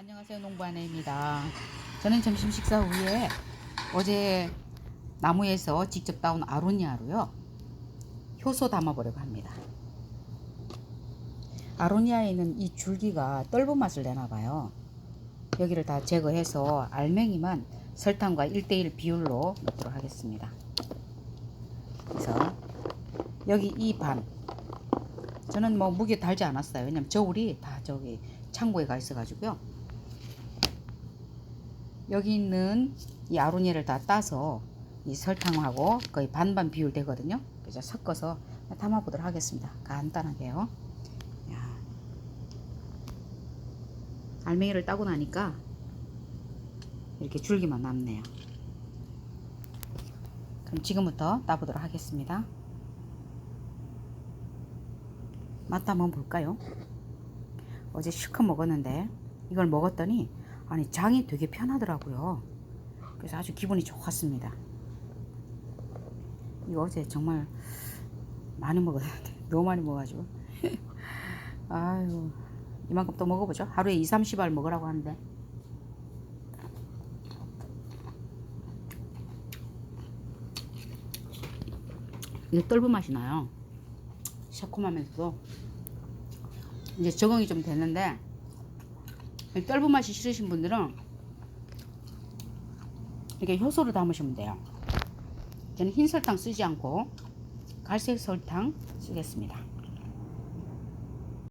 안녕하세요 농부아내입니다. 저는 점심 식사 후에 어제 나무에서 직접 따온 아로니아로요 효소 담아보려고 합니다. 아로니아에 있는 이 줄기가 떫은 맛을 내나봐요. 여기를 다 제거해서 알맹이만 설탕과 1대1 비율로 넣도록 하겠습니다. 그래서 여기 이 반. 저는 뭐 무게 달지 않았어요. 왜냐면 저울이 다 저기 창고에 가 있어 가지고요 여기 있는 이 아로니아를 다 따서 이 설탕하고 거의 반반 비율 되거든요. 그래서 섞어서 담아보도록 하겠습니다. 간단하게요. 야. 알맹이를 따고 나니까 이렇게 줄기만 남네요. 그럼 지금부터 따보도록 하겠습니다. 맛 한번 볼까요? 어제 실컷 먹었는데 이걸 먹었더니 아니 장이 되게 편하더라고요. 그래서 아주 기분이 좋았습니다. 이거 어제 정말 많이 먹었는데 너무 많이 먹어가지고 아유 이만큼 또 먹어보죠. 하루에 2, 30알 먹으라고 하는데 이게 떫은 맛이 나요. 새콤하면서도 이제 적응이 좀 됐는데 이 떫은 맛이 싫으신 분들은 이렇게 효소를 담으시면 돼요. 저는 흰 설탕 쓰지 않고 갈색 설탕 쓰겠습니다.